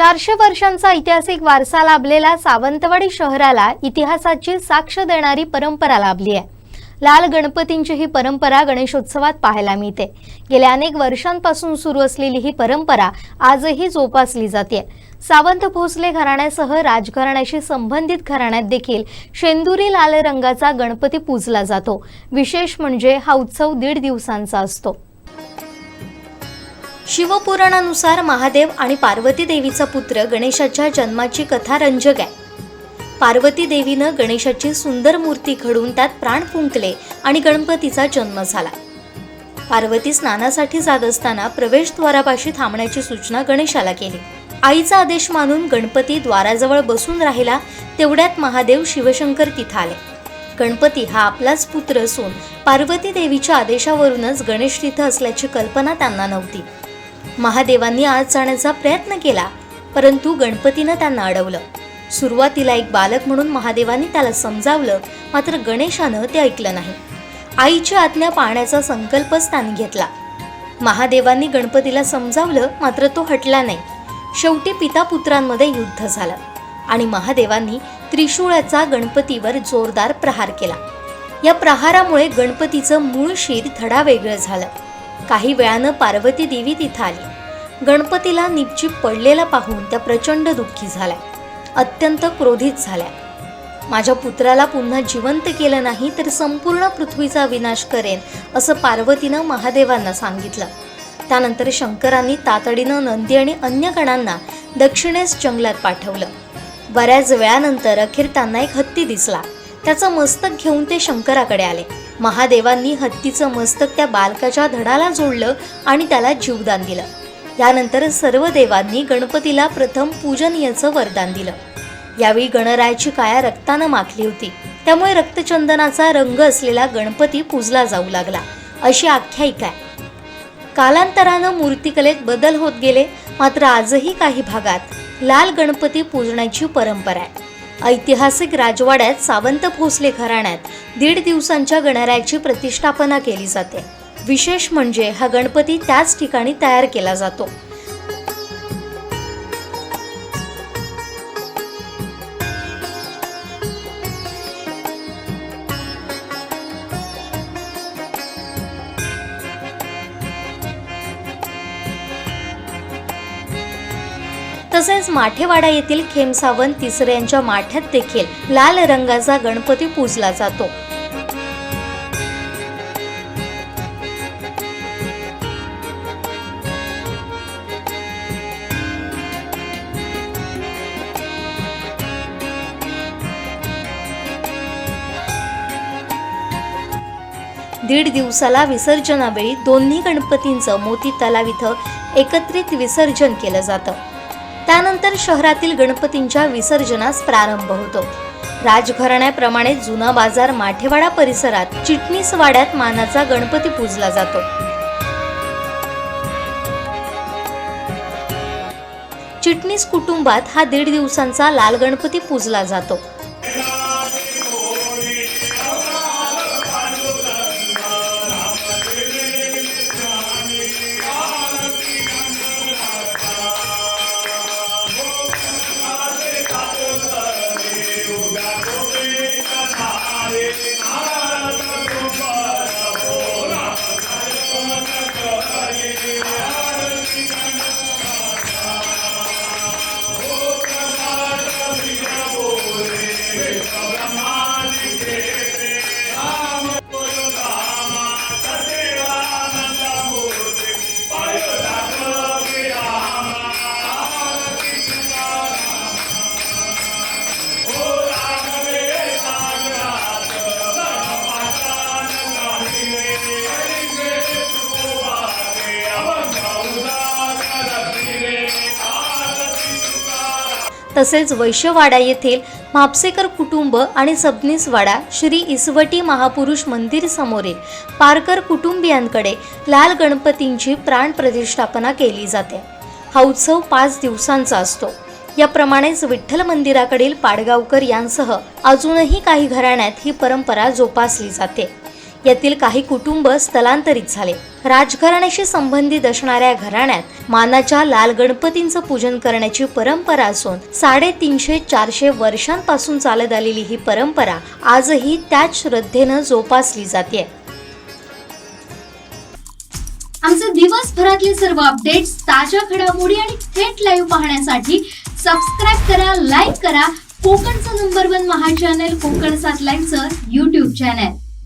चारशे वर्षांचा ऐतिहासिक वारसा लाभलेला सावंतवाडी शहराला इतिहासाची साक्ष देणारी परंपरा लाभली आहे. लाल गणपतींची ही परंपरा गणेशोत्सवात पाहायला मिळते. गेल्या अनेक वर्षांपासून सुरू असलेली ही परंपरा आजही जोपासली जाते. सावंत भोसले घराण्यासह राजघराण्याशी संबंधित घराण्यात देखील शेंदुरी लाल रंगाचा गणपती पूजला जातो. विशेष म्हणजे हा उत्सव दीड दिवसांचा असतो. शिवपुराणानुसार महादेव आणि पार्वती देवीचा पुत्र गणेशाच्या जन्माची कथा रंजक आहे. पार्वती देवीनं गणेशाची सुंदर मूर्ती घडून त्यात प्राण फुंकले आणि गणपतीचा जन्म झाला. पार्वती स्नानासाठी जात असताना प्रवेशद्वारापाशी थांबण्याची सूचना गणेशाला केली. आईचा आदेश मानून गणपती द्वाराजवळ बसून राहिला तेवढ्यात महादेव शिवशंकर तिथं आले. गणपती हा आपलाच पुत्र असून पार्वती देवीच्या आदेशावरूनच गणेश तिथं असल्याची कल्पना त्यांना नव्हती. महादेवांनी आत जाण्याचा प्रयत्न केला परंतु गणपतीनं त्यांना अडवलं. सुरुवातीला एक बालक म्हणून महादेवांनी त्याला समजावलं मात्र गणेशानं ते ऐकलं नाही. आईची आज्ञा पाळण्याचा संकल्पच त्याने घेतला. महादेवांनी गणपतीला समजावलं मात्र तो हटला नाही. शेवटी पिता पुत्रांमध्ये युद्ध झालं आणि महादेवांनी त्रिशूळाचा गणपतीवर जोरदार प्रहार केला. या प्रहारामुळे गणपतीचं मूळ शीर धडा वेगळं झालं. काही वेळानं पार्वती देवी तिथं आली. गणपतीला निपचीप पडलेला पाहून त्या प्रचंड दुःखी झाल्या. अत्यंत क्रोधित झाल्या. माझ्या पुत्राला पुन्हा जिवंत केलं नाही तर संपूर्ण पृथ्वीचा विनाश करेन असं पार्वतीनं महादेवांना सांगितलं. त्यानंतर शंकरांनी तातडीनं नंदी आणि अन्य गणांना दक्षिणेस जंगलात पाठवलं. बऱ्याच वेळानंतर अखेर त्यांना एक हत्ती दिसला. त्याचं मस्तक घेऊन ते शंकराकडे आले. महादेवांनी हत्तीचं मस्तक त्या बालकाच्या धडाला जोडलं आणि त्याला जीवदान दिलं. यानंतर सर्व देवांनी गणपतीला प्रथम पूजनीयचं वरदान दिलं. यावेळी गणरायाची काया रक्तानं माखली होती. त्यामुळे रक्तचंदनाचा रंग असलेला गणपती पूजला जाऊ लागला. अशी आख्यायिका आहे. कालांतरानं मूर्तिकलेत बदल होत गेले मात्र आजही काही भागात लाल गणपती पूजण्याची परंपरा आहे. ऐतिहासिक राजवाड्यात सावंत भोसले घराण्यात दीड दिवसांच्या गणरायाची प्रतिष्ठापना केली जाते. विशेष म्हणजे हा गणपती त्याच ठिकाणी तयार केला जातो. तसेच माठेवाडा येथील खेमसावंत तिसऱ्यांच्या माठ्यात देखील लाल रंगाचा गणपती पूजला जातो. दीड दिवसाला विसर्जनावेळी दोन्ही गणपतींचं मोती तलाव इथं एकत्रित विसर्जन केलं जातं. त्यानंतर शहरातील गणपतींच्या विसर्जनास प्रारंभ होतो. राजघराण्याप्रमाणे जुना बाजार माठेवाडा परिसरात चिटणीस वाड्यात मानाचा गणपती पूजला जातो. चिटणीस कुटुंबात हा दीड दिवसांचा लाल गणपती पूजला जातो. Amen. तसेच वैश्यवाडा येथील म्हापसेकर कुटुंब आणि सबनीसवाडा श्री इसवटी महापुरुष मंदिर समोरील पारकर कुटुंबियांकडे लाल गणपतींची प्राण प्रतिष्ठापना केली जाते. हा उत्सव पाच दिवसांचा असतो. याप्रमाणेच विठ्ठल मंदिराकडील पाडगावकर यांसह अजूनही काही घराण्यात ही परंपरा जोपासली जाते. यातील काही कुटुंब स्थलांतरित झाले. राजघराण्याशी संबंधित असणाऱ्या घराण्यात मानाच्या लाल गणपतींचं पूजन करण्याची परंपरा असून साडेतीनशे चारशे वर्षांपासून चालत आलेली ही परंपरा आजही त्याच श्रद्धेनं जोपासली जाते. आमचे दिवसभरातले सर्व अपडेट्स ताज्या घडामोडी आणि थेट लाईव्ह पाहण्यासाठी सबस्क्राईब करा लाईक करा. कोकणचं number one Maha channel Konkan सात लाईव्हचं युट्यूब चॅनल